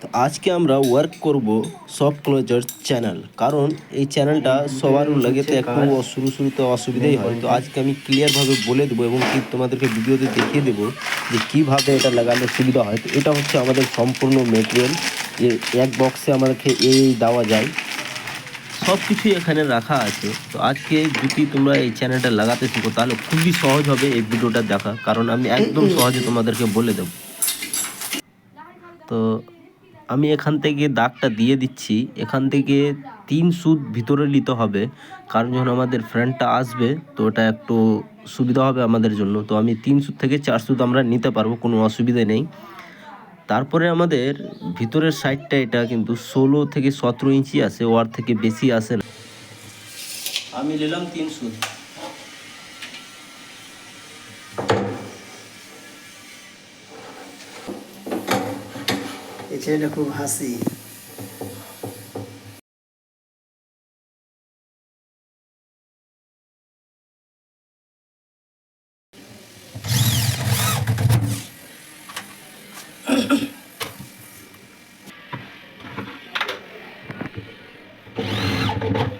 তো আজকে আমরা ওয়ার্ক করব সফট ক্লোজার চ্যানেল কারণ এই চ্যানেলটা সবার লাগেতে একটু শুরু শুরুতে অসুবিধাই হয়। তো আজকে আমি ক্লিয়ারভাবে বলে দেবো এবং কি তোমাদেরকে ভিডিওতে দেখিয়ে দেবো যে কীভাবে এটা লাগালে সুবিধা হয়। তো এটা হচ্ছে আমাদের সম্পূর্ণ মেটেরিয়াল যে এক বক্সে আমাদেরকে এই দেওয়া যায়। সব কিছুই এখানে রাখা আছে। তো আজকে যদি তোমরা এই চ্যানেলটা লাগাতে শিখো তাহলে খুবই সহজ হবে এই ভিডিওটা দেখা, কারণ আমি একদম সহজে তোমাদেরকে বলে দেবো। তো আমি এখান থেকে দাগটা দিয়ে দিচ্ছি। এখান থেকে তিন সুদ ভিতরে নিতে হবে। কারণ যখন আমাদের ফ্রেন্ডটা আসবে, তো ওটা একটু সুবিধা হবে আমাদের জন্য। তো আমি তিন সুদ থেকে চার সুদ আমরা নিতে পারব, কোনো অসুবিধা নেই। তারপরে আমাদের ভিতরের সাইডটা এটা কিন্তু ষোলো থেকে সতেরো ইঞ্চি আছে ওয়ার থেকে বেশি আসে না। আমি নিলাম তিন সুদ ছেলেটা খুব হাসি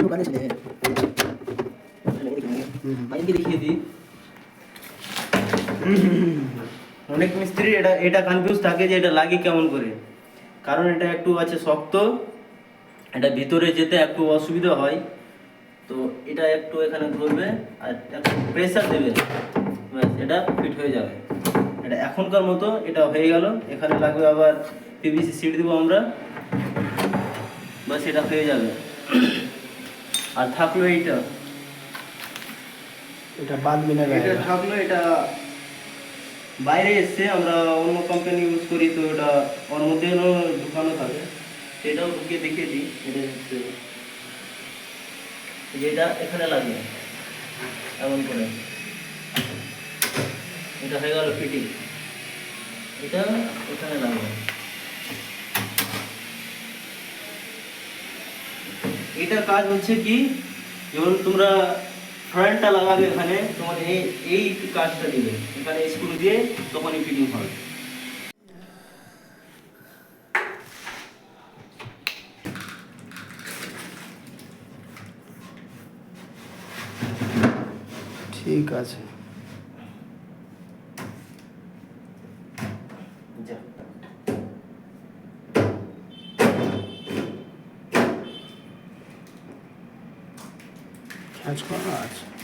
দোকানে ছেলে। দেখিয়ে দিই। অনেক মিস্ত্রি এটা এটা কনফিউজ থাকে যে এটা লাগে কেমন করে। কারণ এটা একটু আছে শক্ত এটা ভিতরে যেতে একটু অসুবিধা হয়। তো এটা একটু এখানে ধরবে আর একটু প্রেসার দেবে। ব্যাস এটা ফিট হয়ে যাবে। এটা এখনকার মতো এটা হয়ে গেল। এখানে লাগবে আবার পিভিসি সিট দেবো আমরা। বাস এটা হয়ে যাবে। আর থাকল এইটা। এটা বাদ মিনা এটা থাকল এটা বাইরে এসছে আমরা অন্য কোম্পানি ইউজ করি তো এটা ওর মধ্যে ঢুকানো থাকে। সেটাও ঢুকিয়ে দেখিয়ে দিই এটা হচ্ছে যেটা এখানে লাগে এমন করে। এটা হয়ে গেল ফিটিং। এটা এখানে লাগবে। এটা কাজ হচ্ছে কি, যেমন তোমরা ফ্রন্টটা লাগাবে এখানে, তোমার এই এই কাজটা দিবে। এখানে স্ক্রু দিয়ে তখনই ফিটিং হবে। ঠিক আছে। যা কাজ করা আছে